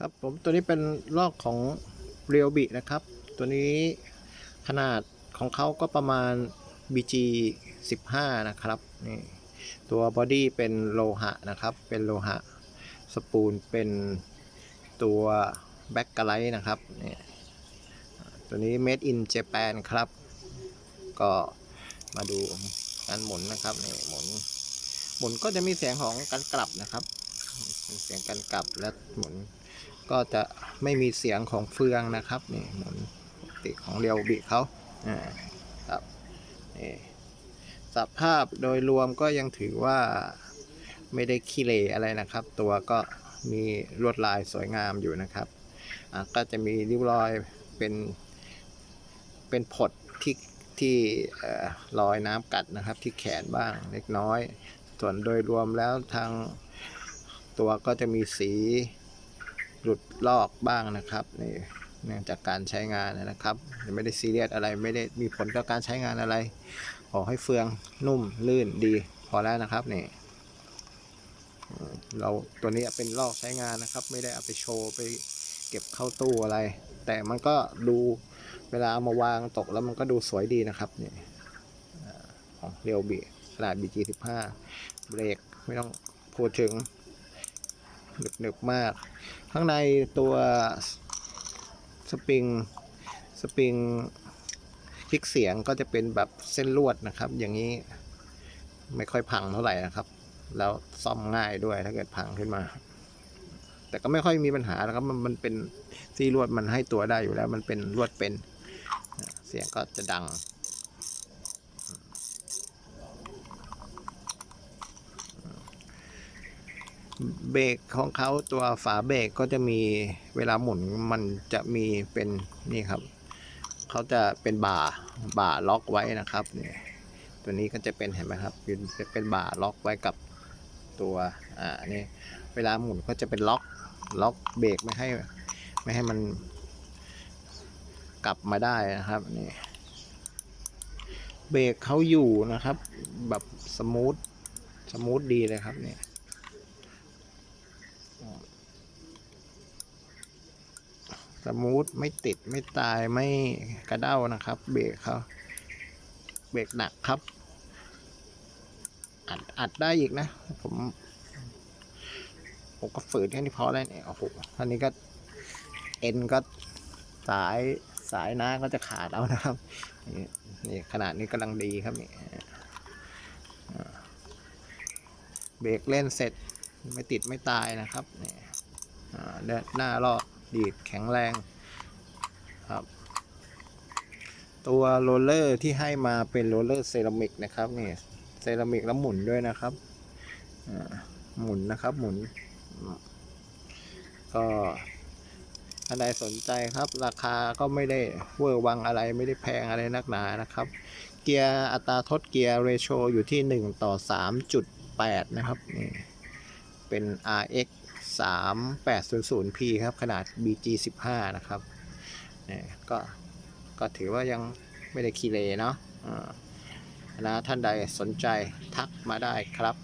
ครับผมตัวนี้เป็นลอกของเรียวบินะครับ ตัวนี้ขนาดของเขาก็ประมาณ BG 15 นะครับนี่ตัวบอดี้เป็นโลหะนะครับ เป็นโลหะ สปูลเป็นตัวแบ็กกไลท์นะครับนี่ตัวนี้ made in Japan ครับ ก็มาดูการหมุนนะครับนี่หมุนหมุนก็จะมีเสียงของการกลับนะครับ เสียงการกลับและหมุน ก็จะไม่มีเสียงของเฟืองนะครับนี่เหมุนปกติของเรียวบิเขาอ่าครับนี่สภาพโดยรวมก็ยังถือว่าไม่ได้ขี้เหร่อะไรนะครับ ตัวก็มีลวดลายสวยงามอยู่นะครับอ่าก็จะมีริ้วรอยเป็นเป็นผดที่ที่เอ่อรอยน้ำกัดนะครับที่แขนบ้างเล็กน้อย ส่วนโดยรวมแล้วทางตัวก็จะมีสี หลุดลอกบ้างนะครับนี่เนื่องจากการใช้งานนะครับไม่ได้ซีเรียสอะไรไม่ได้มีผลต่อการใช้งานอะไร ขอให้เฟืองนุ่มลื่นดีพอแล้วนะครับนี่เราตัวนี้เป็นลอกใช้งานนะครับ ไม่ได้เอาไปโชว์ไปเก็บเข้าตู้อะไร แต่มันก็ดูเวลาเอามาวางตกแล้วมันก็ดูสวยดีนะครับนี่ของเรียวบีขนาด BG15 เบรกไม่ต้องพูดถึง หนึบๆมาก ข้างในตัวสปริงสปริงคลิกเสียงก็จะเป็นแบบเส้นลวดนะครับ อย่างนี้ไม่ค่อยพังเท่าไหร่นะครับ แล้วซ่อมง่ายด้วยถ้าเกิดพังขึ้นมา แต่ก็ไม่ค่อยมีปัญหานะครับมันมันเป็นซี่ลวดมันให้ตัวได้อยู่แล้ว มันเป็นลวดเป็น เสียงก็จะดัง เบรกของเขาตัวฝาเบรกก็จะมีเวลาหมุนมันจะมีเป็นนี่ครับเขาจะเป็นบ่าบ่าล็อกไว้นะครับเนี่ยตัวนี้ก็จะเป็นเห็นไหมครับเป็นเป็นบ่าล็อกไว้กับตัวอ่านี่เวลาหมุนก็จะเป็นล็อกล็อกเบรกไม่ให้ไม่ให้มันกลับมาได้นะครับนี่เบรกเขาอยู่นะครับ แบบสมูทสมูทดีเลยครับเนี่ย สมูทไม่ติดไม่ตายไม่กระเด้านะครับ เบรกเขาเบรกหนักครับ อัดอัดได้อีกนะ ผมผมก็ฝืนแค่นี้พอแล้วเนี่ยโอ้โหท่านี้ก็เอ็นก็สายสายน้าก็จะขาดเอานะครับนี่ขนาดนี้กำลังดีครับนี่เบรกเล่นเสร็จ ไม่ติดไม่ตายนะครับนี่เดินหน้ารอดดีดแข็งแรงครับตัวโรลเลอร์ที่ให้มาเป็นโรลเลอร์เซรามิกนะครับนี่เซรามิกแล้วหมุนด้วยนะครับหมุนนะครับหมุน ก็ถ้าใดสนใจครับ ราคาก็ไม่ได้เวอร์วังอะไรไม่ได้แพงอะไรนักหนานะครับ เกียร์อัตราทดเกียร์เรโชอยู่ที่ 1 ต่อ 3.8 นะครับนี่ เป็น RX 3800P ครับ ขนาด BG 15นะครับเนี่ยก็ก็ถือว่ายังไม่ได้คีเลเนาะนะท่านใดสนใจทักมาได้ครับ